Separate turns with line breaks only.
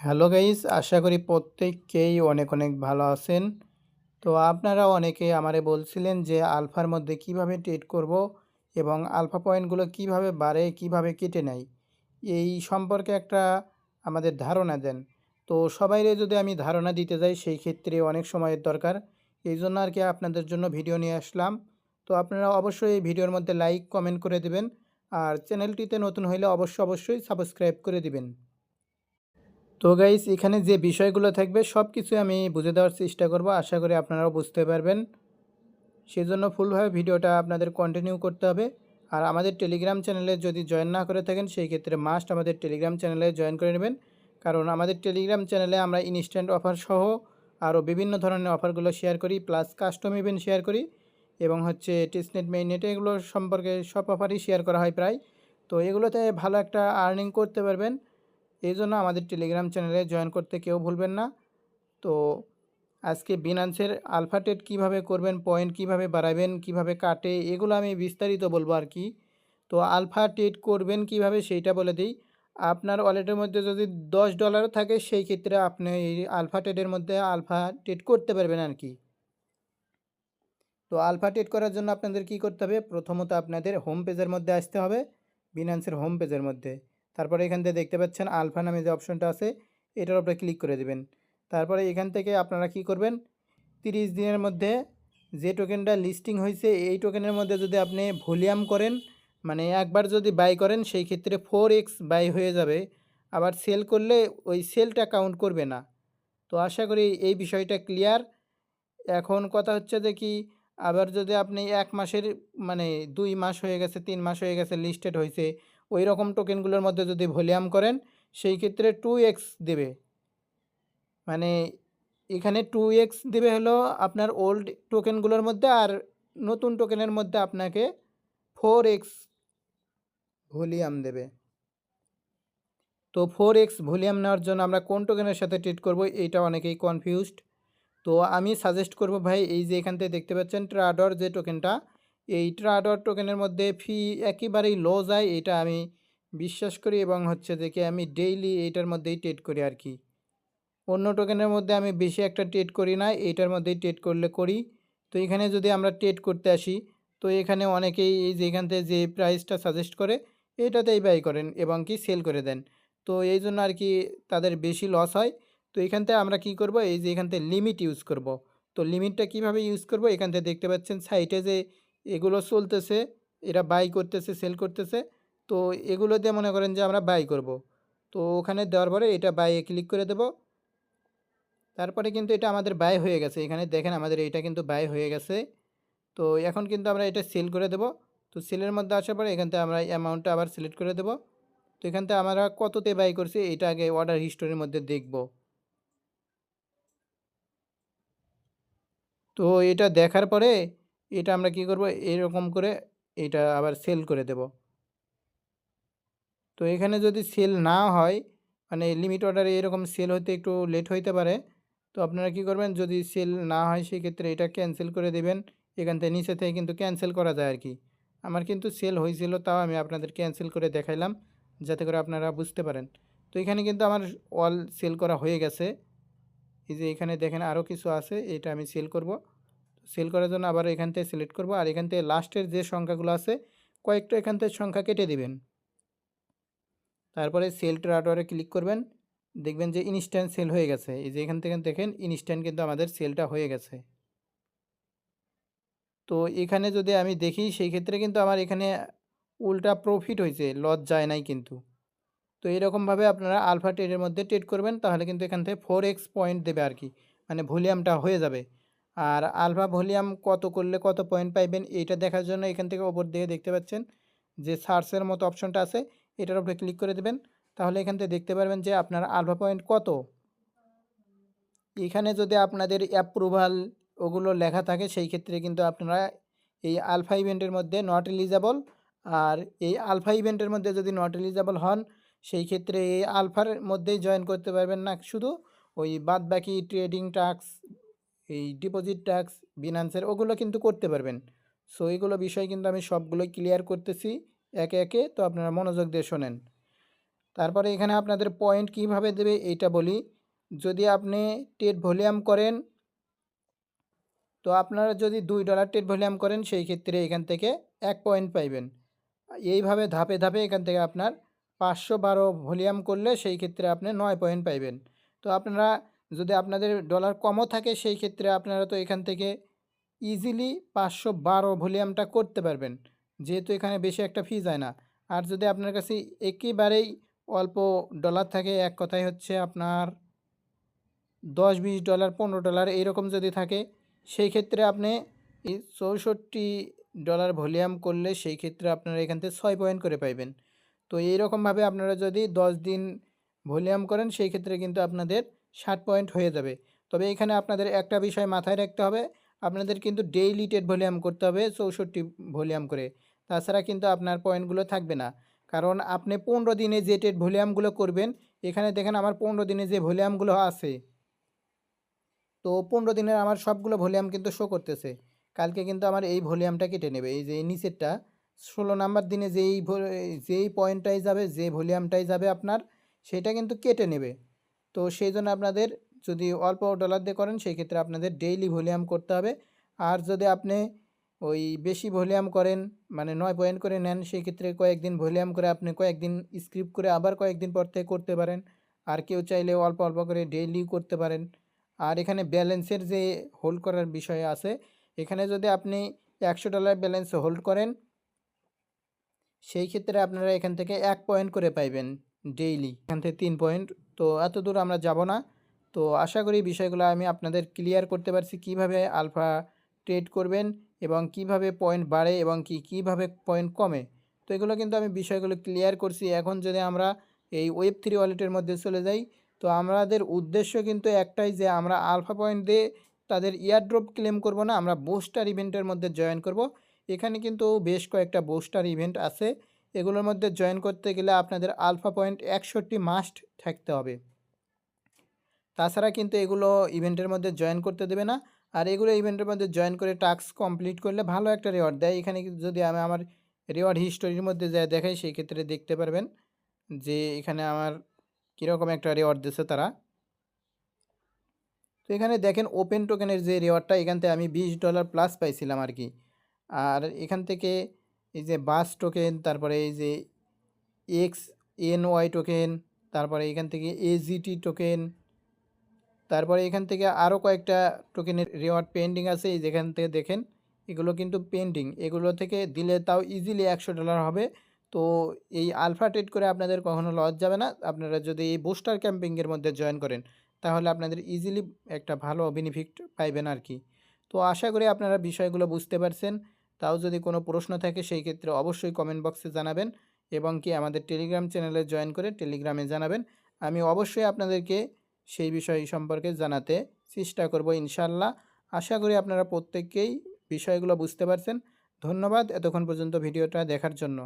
Hello guys, আশা করি প্রত্যেককেই অনেক অনেক ভালো আছেন। তো আপনারা অনেকে আমারে বলছিলেন যে আলফার মধ্যে কীভাবে ট্রেড করব এবং আলফা পয়েন্টগুলো কীভাবে বাড়ে, কীভাবে কেটে নেয়, এই সম্পর্কে একটা আমাদের ধারণা দেন। তো সবাইরে যদি আমি ধারণা দিতে যাই, সেই ক্ষেত্রে অনেক সময়ের দরকার। এই জন্য আর কি আপনাদের জন্য ভিডিও নিয়ে আসলাম। তো আপনারা অবশ্যই এই ভিডিওর মধ্যে লাইক কমেন্ট করে দিবেন। আর চ্যানেলটিতে নতুন হইলে অবশ্যই অবশ্যই সাবস্ক্রাইব করে দিবেন। তো গাইস এখানে যে বিষয়গুলো থাকবে সব কিছু আমি বুঝে দেওয়ার চেষ্টা করব। আশা করি আপনারাও বুঝতে পারবেন। সেজন্য ফুলভাবে ভিডিওটা আপনাদের কন্টিনিউ করতে হবে। আর আমাদের টেলিগ্রাম চ্যানেলে যদি জয়েন না করে থাকেন, সেই ক্ষেত্রে মাস্ট আমাদের টেলিগ্রাম চ্যানেলে জয়েন করে নেবেন। কারণ আমাদের টেলিগ্রাম চ্যানেলে আমরা ইনস্ট্যান্ট অফার সহ আরও বিভিন্ন ধরনের অফারগুলো শেয়ার করি প্লাস কাস্টম ইভেন্ট শেয়ার করি এবং হচ্ছে টিসনেট মেইনেট এগুলো সম্পর্কে সব অফারই শেয়ার করা হয় প্রায়। তো এগুলোতে ভালো একটা আর্নিং করতে পারবেন। এই জন্য আমাদের টেলিগ্রাম চ্যানেলে জয়েন করতে কেউ ভুলবেন না। তো আজকে বিনান্সের আলফা টেট কীভাবে করবেন পয়েন্ট কীভাবে বাড়াবেন, কীভাবে কাটে, এগুলো আমি বিস্তারিত বলব আর কি। তো আলফা টেট করবেন কীভাবে সেইটা বলে দিই। আপনার ওয়ালেটের মধ্যে যদি দশ ডলার থাকে, সেই ক্ষেত্রে আপনি এই আলফা টেটের মধ্যে আলফা টেট করতে পারবেন আর কি। তো আলফা টেট করার জন্য আপনাদের কি করতে হবে? প্রথমত আপনাদের হোম পেজের মধ্যে আসতে হবে বিনান্সের হোম পেজের মধ্যে। তারপরে এখান থেকে দেখতে পাচ্ছেন আলফা নামে যে অপশনটা আছে, এটার উপরে ক্লিক করে দেবেন। তারপরে এখান থেকে আপনারা কি করবেন? তিরিশ দিনের মধ্যে যে টোকেনটা লিস্টিং হয়েছে, এই টোকেনের মধ্যে যদি আপনি ভলিউম করেন মানে একবার যদি বাই করেন, সেই ক্ষেত্রে ফোর এক্স বাই হয়ে যাবে। আবার সেল করলে ওই সেলটা কাউন্ট করবে না। তো আশা করি এই বিষয়টা ক্লিয়ার এখন কথা হচ্ছে যে কি, আবার যদি আপনি এক মাসের মানে দুই মাস হয়ে গেছে, তিন মাস হয়ে গেছে লিস্টেড হয়েছে ওই রকম টোকেনগুলোর মধ্যে যদি ভলিউম করেন, সেই ক্ষেত্রে টু এক্স দেবে। মানে এখানে টু এক্স দেবে হলো আপনার ওল্ড টোকেনগুলোর মধ্যে আর নতুন টোকেনের মধ্যে আপনাকে ফোর এক্স ভলিউম দেবে। তো ফোর এক্স ভলিউম নেওয়ার জন্য আমরা কোন টোকেনের সাথে ট্রিট করব এইটা অনেকেই কনফিউজড তো আমি সাজেস্ট করব ভাই, এই যে এখান থেকে দেখতে পাচ্ছেন ট্রাডর যে টোকেনটা এই ট্রাডর টোকেনের মধ্যে ফি একেবারেই লো যায়, এটা আমি বিশ্বাস করি এবং হচ্ছে কি আমি ডেইলি এইটার মধ্যেই ট্রেড করি আর কি। অন্য টোকেনের মধ্যে আমি বেশি একটা ট্রেড করি না এইটার মধ্যেই ট্রেড করলে করি। তো এখানে যদি আমরা ট্রেড করতে আসি, তো এখানে অনেকেই এই যে এখান থেকে যে প্রাইসটা সাজেস্ট করে, এটাতেই ব্যয় করেন এবং কি সেল করে দেন। তো এই জন্য আর কি তাদের বেশি লস হয়। তো এখান থেকে আমরা কি করব? এই যে এখান থেকে লিমিট ইউজ করব। তো লিমিটটা কীভাবে ইউজ করব? এখান থেকে দেখতে পাচ্ছেন সাইটে যে এগুলো চলতেছে, এরা বাই করতেছে সেল করতেছে। তো এগুলো দিয়ে মনে করেন যে আমরা বাই করব। তো ওখানে দেওয়ার পরে এটা বাইয়ে ক্লিক করে দেব। তারপরে কিন্তু এটা আমাদের বাই হয়ে গেছে। এখানে দেখেন আমাদের এটা কিন্তু বাই হয়ে গেছে। তো এখন কিন্তু আমরা এটা সেল করে দেব। তো সেলের মধ্যে আসার পরে এখান থেকে আমরা অ্যামাউন্টটা আবার সিলেক্ট করে দেব। তো এখান থেকে আমরা কততে বাই করছি এটা আগে অর্ডার হিস্টোরির মধ্যে দেখব। তো এটা দেখার পরে এটা আমরা কি করব? এরকম করে এটা আবার সেল করে দেব। তো এখানে যদি সেল না হয় মানে লিমিট অর্ডারে এরকম সেল হতে একটু লেট হইতে পারে, তো আপনারা কি করবেন? যদি সেল না হয়, সেক্ষেত্রে এটা ক্যান্সেল করে দেবেন। এখান থেকে নিচে থেকে কিন্তু ক্যান্সেল করা যায় আর কি আমার কিন্তু সেল হয়েছিল তাও আমি আপনাদের ক্যান্সেল করে দেখাইলাম, যাতে করে আপনারা বুঝতে পারেন। তো এখানে কিন্তু আমার অল সেল করা হয়ে গেছে। এই যে এখানে দেখেন আরও কিছু আছে, এটা আমি সেল করব। সেল করার জন্য আবার এখান থেকে সিলেক্ট করব। আর এখান থেকে লাস্টের যে সংখ্যাগুলো আছে, কয়েকটা এখান থেকে সংখ্যা কেটে দিবেন। তারপরে সেল ট্রাডরে ক্লিক করবেন। দেখবেন যে ইনস্ট্যান্ট সেল হয়ে গেছে। এই যে এখান থেকে দেখেন ইনস্ট্যান্ট কিন্তু আমাদের সেলটা হয়ে গেছে। তো এখানে যদি আমি দেখি, সেই ক্ষেত্রে কিন্তু আমার এখানে উল্টা প্রফিট হয়েছে লস যায় নাই কিন্তু। তো এরকমভাবে আপনারা আলফা ট্রেডের মধ্যে ট্রেড করবেন, তাহলে কিন্তু এখান থেকে ফোর এক্স পয়েন্ট দেবে আর কি। মানে ভলিউমটা হয়ে যাবে। আর আলফা ভলিউম কত করলে কত পয়েন্ট পাইবেন, এইটা দেখার জন্য এখান থেকে ওপর দিকে দেখতে পাচ্ছেন যে সার্চের মতো অপশনটা আছে, এটার উপরে ক্লিক করে দেবেন। তাহলে এখান থেকে দেখতে পারবেন যে আপনার আলফা পয়েন্ট কত। এখানে যদি আপনাদের অ্যাপ্রুভাল ওগুলো লেখা থাকে, সেই ক্ষেত্রে কিন্তু আপনারা এই আলফা ইভেন্টের মধ্যে নট এলিজেবল আর এই আলফা ইভেন্টের মধ্যে যদি নট এলিজেবল হন, সেই ক্ষেত্রে এই আলফার মধ্যেই জয়েন করতে পারবেন না। শুধু ওই বাদ বাকি ট্রেডিং টাস্ক এই ডিপোজিট ট্যাক্স বিনান্সের ওগুলো কিন্তু করতে পারবেন। সো এইগুলো বিষয় কিন্তু আমি সবগুলোই ক্লিয়ার করতেছি, একে একে। তো আপনারা মনোযোগ দিয়ে শোনেন। তারপরে এখানে আপনাদের পয়েন্ট কীভাবে দেবে এইটা বলি। যদি আপনি টেট ভলিউম করেন, তো আপনারা যদি দুই ডলার টেট ভলিউম করেন, সেই ক্ষেত্রে এখান থেকে এক পয়েন্ট পাইবেন। এইভাবে ধাপে ধাপে এখান থেকে আপনার পাঁচশো বারো ভলিউম করলে সেই ক্ষেত্রে আপনি নয় পয়েন্ট পাইবেন। তো আপনারা যদি আপনাদের ডলার কমও থাকে, সেই ক্ষেত্রে আপনারা তো এখান থেকে ইজিলি পাঁচশো বারো ভলিউমটা করতে পারবেন। যেহেতু এখানে বেশি একটা ফি যায় না। আর যদি আপনার কাছে একেবারেই অল্প ডলার থাকে, এক কথায় হচ্ছে আপনার দশ বিশ ডলার পনেরো ডলার এইরকম যদি থাকে, সেই ক্ষেত্রে আপনি চৌষট্টি ডলার ভলিউম করলে সেই ক্ষেত্রে আপনারা এখান থেকে ছয় পয়েন্ট করে পাইবেন। তো এইরকমভাবে আপনারা যদি দশ দিন ভলিউম করেন, সেই ক্ষেত্রে কিন্তু আপনাদের ষাট পয়েন্ট হয়ে যাবে। তবে এখানে আপনাদের একটা বিষয় মাথায় রাখতে হবে, আপনাদের কিন্তু ডেইলি টেট ভলিউম করতে হবে চৌষট্টি ভলিউম করে। তাছাড়া কিন্তু আপনার পয়েন্টগুলো থাকবে না। কারণ আপনি পনেরো দিনে যে টেট ভলিউমগুলো করবেন, এখানে দেখেন আমার পনেরো দিনে যে ভলিউমগুলো আছে, তো পনেরো দিনের আমার সবগুলো ভলিউম কিন্তু শো করতেছে। কালকে কিন্তু আমার এই ভলিউমটা কেটে নেবে, এই যে নিচেরটা, ষোলো নাম্বার দিনে যেই যেই পয়েন্টটাই যাবে, যে ভলিউমটাই যাবে আপনার, সেটা কিন্তু কেটে নেবে। তো সেই জন্য আপনাদের যদি অল্প ডলার দিয়ে করেন, সেই ক্ষেত্রে আপনাদের ডেইলি ভলিউম করতে হবে। আর যদি আপনি ওই বেশি ভলিউম করেন মানে নয় পয়েন্ট করে নেন, সেই ক্ষেত্রে কয়েকদিন ভলিউম করে আপনি কয়েকদিন স্ক্রিপ্ট করে আবার কয়েকদিন পর থেকে করতে পারেন। আর কেউ চাইলে অল্প অল্প করে ডেইলি করতে পারেন। আর এখানে ব্যালেন্সের যে হোল্ড করার বিষয় আছে, এখানে যদি আপনি একশো ডলার ব্যালেন্স হোল্ড করেন, সেই ক্ষেত্রে আপনারা এখান থেকে এক পয়েন্ট করে পাইবেন ডেইলি এখান থেকে তিন পয়েন্ট তো এত দূর আমরা যাব না। তো আশা করি বিষয়গুলো আমি আপনাদের ক্লিয়ার করতে পারছি কীভাবে আলফা ট্রেড করবেন এবং কীভাবে পয়েন্ট বাড়ে এবং কি, কীভাবে পয়েন্ট কমে। তো এগুলো কিন্তু আমি বিষয়গুলো ক্লিয়ার করছি। এখন যদি আমরা এই ওয়েব থ্রি ওয়ালেটের মধ্যে চলে যাই, তো আমাদের উদ্দেশ্য কিন্তু একটাই যে আমরা আলফা পয়েন্ট দিয়ে তাদের ইয়ারড্রপ ক্লেম করব না, আমরা বোস্টার ইভেন্টের মধ্যে জয়েন করব। এখানে কিন্তু বেশ কয়েকটা বোস্টার ইভেন্ট আছে। এগুলোর মধ্যে জয়েন করতে গেলে আপনাদের আলফা পয়েন্ট একষট্টি মাস্ট থাকতে হবে। তাছাড়া কিন্তু এগুলো ইভেন্টের মধ্যে জয়েন করতে দেবে না। আর এগুলো ইভেন্টের মধ্যে জয়েন করে টাস্ক কমপ্লিট করলে ভালো একটা রেওয়ার্ড দেয়। এখানে যদি আমি আমার রেওয়ার্ড হিস্টোরির মধ্যে যা দেখাই, সেই ক্ষেত্রে দেখতে পারবেন যে এখানে আমার কীরকম একটা রেওয়ার্ড দিচ্ছে তারা। তো এখানে দেখেন ওপেন টোকেনের যে রেওয়ার্ডটা এখান থেকে আমি বিশ ডলার প্লাস পাইছিলাম আর কি। আর এখান থেকে এই যে বাস টোকেন, তারপরে এই যে এক্স এন ওয়াই টোকেন, তারপরে এখান থেকে এজিটি টোকেন, তারপরে এখান থেকে আরও কয়েকটা টোকেনের রেওয়ার্ড পেন্ডিং আছে, এই যেখান থেকে দেখেন, এগুলো কিন্তু পেন্ডিং এগুলো থেকে দিলে তাও ইজিলি একশো ডলার হবে। তো এই আলফা ট্রেড করে আপনাদের কখনো লস যাবে না। আপনারা যদি এই বুস্টার ক্যাম্পিংয়ের মধ্যে জয়েন করেন, তাহলে আপনাদের ইজিলি একটা ভালো বেনিফিট পাইবেন আর কি। তো আশা করি আপনারা বিষয়গুলো বুঝতে পারছেন। তাও যদি কোনো প্রশ্ন থাকে, সেই ক্ষেত্রে অবশ্যই কমেন্ট বক্সে জানাবেন এবং কি আমাদের টেলিগ্রাম চ্যানেলে জয়েন করে টেলিগ্রামে জানাবেন। আমি অবশ্যই আপনাদেরকে সেই বিষয় সম্পর্কে জানাতে চেষ্টা করব ইনশাল্লাহ আশা করি আপনারা প্রত্যেককেই বিষয়গুলো বুঝতে পারছেন। ধন্যবাদ। এতক্ষণ পর্যন্ত ভিডিওটা দেখার জন্য।